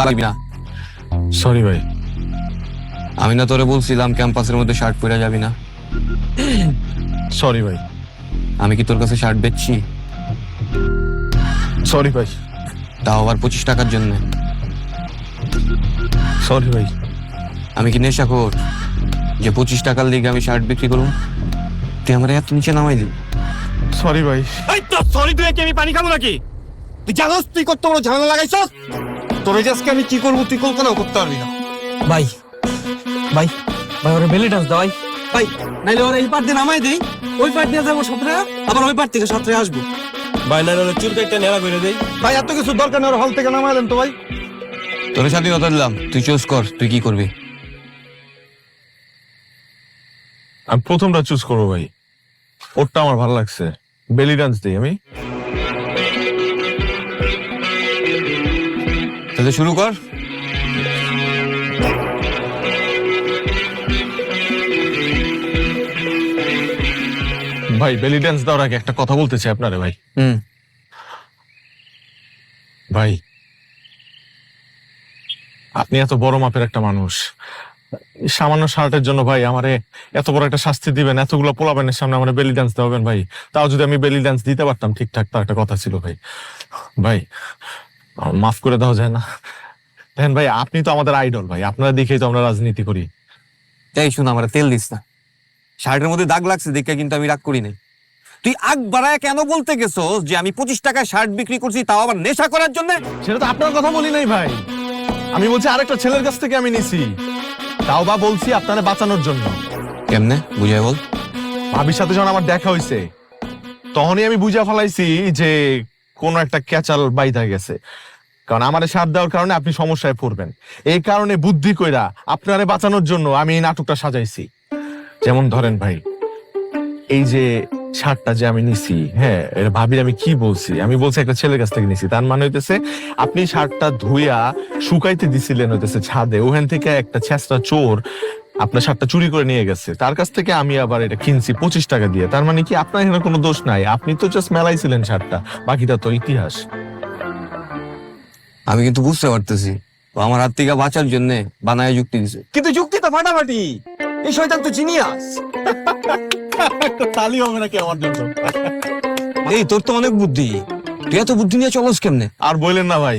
দাঁড়াবি না। সরি ভাই। আমি না তোরে বলছিলাম ক্যাম্পাসের মধ্যে শার্ট পরে যাবি না। সরি ভাই। আমি কি তোর কাছে শার্ট বেচছি? সরি ভাই। তাও আবার পঁচিশ টাকার জন্য। সরি ভাই। আমি কি নেশা কর যে পঁচিশ টাকার লিগে আমি শার্ট বিক্রি করব তুই আমার এত নিচে নামাই দিবি সরি ভাই। এই তো সরি তুই কি আমি পানি খাব নাকি? তুই জানোস তুই কত বড় ঝামেলা লাগাইছস? তোর এই আজকে আমি কি করব তুই কল্পনাও করতে পারবি না। ভাই ভাই ভাই ওরা বেলি ডান্স দাও ভাই। ভাই নাইলে ওরা এই পার দিয়ে নামাই দেই। ওই পার দিয়ে যাব সতেরো আবার ওই পার থেকে সতেরো আসব। ভাই না হলে চুল কাটতে নেড়া করে দেই। ভাই এত কিছু দরকার নেই ওর হল থেকে নামাইলেন তো ভাই। তোর স্বাধীনতা দিলাম তুই চুজ কর তুই কি করবি? আমি প্রথমটা চুজ করব ভাই। ওরটা আমার ভালো লাগছে। বেলি ডান্স দিই আমি। তাহলে শুরু কর। ভাই বেলি ডান্স দেওয়ার আগে একটা কথা বলতে চাই আপনারে ভাই। হুম। ভাই আপনি এত বড় মাপের একটা মানুষ। সামান্য শার্টের জন্য ভাই আমারে এত বড় একটা শাস্তি দিবেন এতগুলো পোলাবেনের সামনে আমার বেলি ডান্স দেবেন ভাই। তাও যদি আমি বেলি ডান্স দিতে পারতাম ঠিকঠাক তার একটা কথা ছিল ভাই। ভাই মাফ করে দেওয়া যায় না। দেখেন ভাই আপনি তো আমাদের আইডল ভাই আপনারা দেখেই তো আমরা রাজনীতি করি। এই শুন আমার তেল দিস না। শার্টের মধ্যে দাগ লাগছে দেখে কিন্তু আমি রাগ করি নাই। তুই আগ বাড়ায় কেন বলতে গেছো যে আমি পঁচিশ টাকায় শার্ট বিক্রি করছি তাও আবার নেশা করার জন্য? সেটা তো আপনার কথা বলি নাই ভাই। আমি বলছি আরেকটা ছেলের কাছ থেকে আমি নিছি। তাও বা বলছি আপনারা বাঁচানোর জন্য। কেমনে? বুঝাই বল। ভাবির সাথে যখন আমার দেখা হয়েছে তখনই আমি বুঝা ফেলাইছি যে কোন একটা ক্যাচাল বাইধা গেছে। কারণ আমার সাথ দেওয়ার কারণে আপনি সমস্যায় পড়বেন। এই কারণে বুদ্ধি কইরা আপনারে বাঁচানোর জন্য আমি এই নাটকটা সাজাইছি। যেমন ধরেন ভাই, এই যে শার্টটা যে আমি নিছি হ্যাঁ ভাবির আমি কি বলছি? আমি বলছি একটা ছেলের কাছ থেকে নিছি। তার মানে হইতেছে, আপনি শার্টটা ধুইয়া শুকাইতে দিছিলেন হইতেছে ছাদে। ওখান থেকে একটা ছেঁচড়া চোর আপনার শার্টটা চুরি করে নিয়ে গেছে। তার কাছ থেকে আমি আবার এটা কিনছি পঁচিশ টাকা দিয়ে। তার মানে কি আপনার এখানে কোনো দোষ নাই? আপনি তো জাস্ট মেলাইছিলেন শার্টটা। বাকিটা তো ইতিহাস। আমি কিন্তু বুঝতে পারতেছি। ও আমার হাত থেকে বাঁচার জন্য বানায় যুক্তি দিছে। কিন্তু যুক্তি তো ফাটাফাটি। এই শয়তান তো জিনিয়াস। তালি হবে নাকি আমার জন্য? এই তোর তো অনেক বুদ্ধি। তুই এত বুদ্ধি নিয়ে চলস কেমনে? আর বললেন না ভাই।